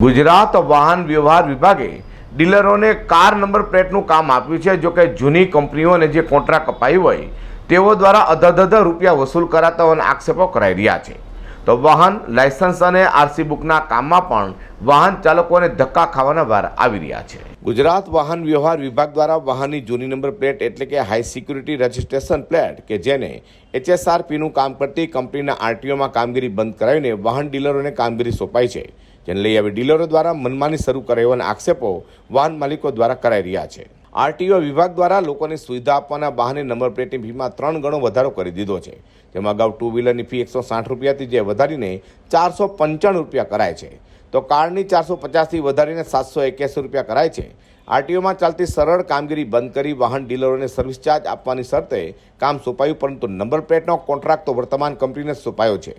ગુજરાત વાહન વ્યવહાર વિભાગે ડીલરોને કાર નંબર પ્લેટનું કામ આપ્યું છે. જો કે જૂની કંપનીઓને જે કોન્ટ્રાક્ટ અપાયું હોય, તેઓ દ્વારા અધધધ રૂપિયા વસૂલ કરાતા હોવાના આક્ષેપો કરાઈ રહ્યા છે. તો વાહન, લાયસન્સ અને આરસી બુકના કામમાં પણ વાહન ચાલકોને ધક્કા ખાવાના વાર આવી રહ્યા છે. ગુજરાત વાહન વ્યવહાર વિભાગ દ્વારા વાહનની જૂની નંબર પ્લેટ એટલે કે હાઈ સિક્યુરિટી રજિસ્ટ્રેશન પ્લેટ, કે જેને એચએસઆરપીનું કામ કરતી કંપનીના આરટીઓમાં કામગીરી બંધ કરાવીને વાહન ડીલરોને કામગીરી સોંપાઈ છે. જેને લઈ આવી ડીલરો દ્વારા મનમાની શરૂ કરાવવાના આક્ષેપો વાહન માલિકો દ્વારા કરાઈ રહ્યા છે. આરટીઓ વિભાગ દ્વારા લોકોને સુવિધા આપવાના બહાને નંબર પ્લેટની ફીમાં ત્રણ ગણો વધારો કરી દીધો છે. જેમાં અગાઉ ટુ વ્હીલરની ફી એકસો સાઠ રૂપિયાથી જે વધારીને ચારસો પંચાણું રૂપિયા કરાય છે. તો કારની ચારસો પચાસથી વધારીને સાતસો એક્યાસી રૂપિયા કરાય છે. આરટીઓમાં ચાલતી સરળ કામગીરી બંધ કરી વાહન ડીલરોને સર્વિસ ચાર્જ આપવાની શરતે કામ સોંપાયું, પરંતુ નંબર પ્લેટનો કોન્ટ્રાક્ટ તો વર્તમાન કંપનીને સોંપાયો છે.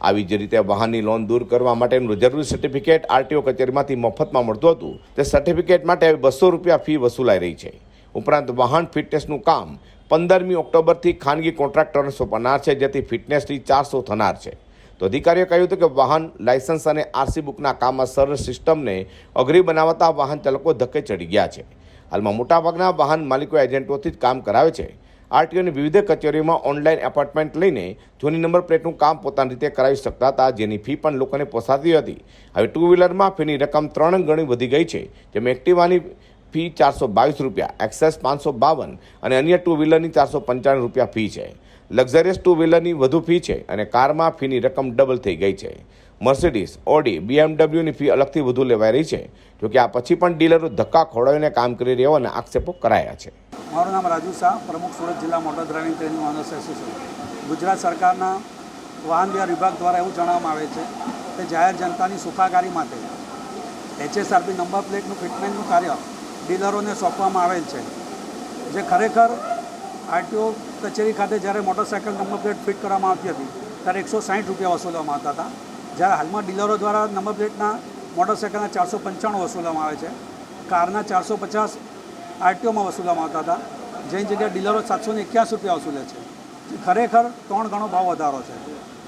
આવી જ રીતે વાહનની લોન દૂર કરવા માટેનું જરૂરી સર્ટિફિકેટ આરટીઓ કચેરીમાંથી મફતમાં મળતું હતું. તે સર્ટિફિકેટ માટે બસો રૂપિયા ફી વસૂલાઈ રહી છે. ઉપરાંત વાહન ફિટનેસનું કામ પંદરમી ઓક્ટોબરથી ખાનગી કોન્ટ્રાક્ટરને સોંપનાર છે, જેથી ફિટનેસની ચારસો થનાર છે. તો અધિકારીએ કહ્યું હતું કે વાહન લાયસન્સ અને આરસી બુકના કામમાં સરળ સિસ્ટમને અઘરી બનાવતા વાહન ચાલકો ધક્કે ચડી ગયા છે. હાલમાં મોટાભાગના વાહન માલિકો એજન્ટોથી જ કામ કરાવે છે. આરટીઓની વિવિધ કચેરીઓમાં ઓનલાઈન એપોઇન્ટમેન્ટ લઈને જૂની નંબર પ્લેટનું કામ પોતાની રીતે કરાવી શકતા હતા જેની ફી પણ લોકોને પોસાતી હતી. હવે ટુ વ્હીલરમાં ફીની રકમ ત્રણ ગણી વધી ગઈ છે, જેમાં એક્ટિવાની ફી ચારસો બાવીસ રૂપિયા, એક્સેસ પાંચસો બાવન અને અન્ય ટુ વ્હીલરની ચારસો પંચાણું રૂપિયા ફી છે. લક્ઝરિયસ ટુ વ્હીલરની વધુ ફી છે અને કારમાં ફીની રકમ ડબલ થઈ ગઈ છે. મર્સિડીઝ, ઓડી, બીએમડબ્લ્યુની ફી અલગથી વધુ લેવાઈ રહી છે, જોકે આ પછી પણ ડીલરો ધક્કા ખોડાવીને કામ કરી રહ્યા હોવાના આક્ષેપો કરાયા છે. મારું નામ રાજુ શાહ, પ્રમુખ સુરત જિલ્લા motor driving training owners association. Gujarat સરકારના વાહન વ્યવહાર વિભાગ દ્વારા એવું જણાવવામાં આવે છે કે જાહેર જનતાની સુખાકારી માટે એચએસઆરપી નંબર પ્લેટનું ફિટમેન્ટનું કાર્ય ડીલરોને સોંપવામાં આવેલ છે. જે ખરેખર આરટીઓ કચેરી ખાતે જ્યારે મોટરસાયકલ નંબર પ્લેટ ફિટ કરવામાં આવતી હતી, ત્યારે એકસો સાઠ રૂપિયા વસૂલવામાં આવતા હતા. જ્યારે હાલમાં ડીલરો દ્વારા નંબર પ્લેટના મોટરસાઇકલના ચારસો પંચાણું વસૂલવામાં આવે છે. કારના ચારસો પચાસ આરટીઓમાં વસૂલવામાં આવતા હતા. જેની જગ્યાએ ડીલરો સાતસો ને એક્યાસી રૂપિયા વસૂલે છે. ખરેખર ત્રણ ગણો ભાવ વધારો છે.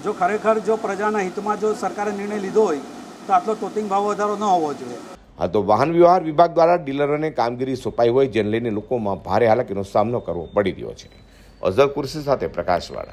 જો ખરેખર જો પ્રજાના હિતમાં જો સરકારે નિર્ણય લીધો હોય, તો આટલો તોતિંગ ભાવ વધારો ન હોવો જોઈએ. આ તો વાહન વ્યવહાર વિભાગ દ્વારા ડીલરોને કામગીરી સોંપાઈ હોય, જેને લઈને લોકોમાં ભારે હાલાકીનો સામનો કરવો પડી રહ્યો છે. અઝર કુર્સી સાથે પ્રકાશવાળા.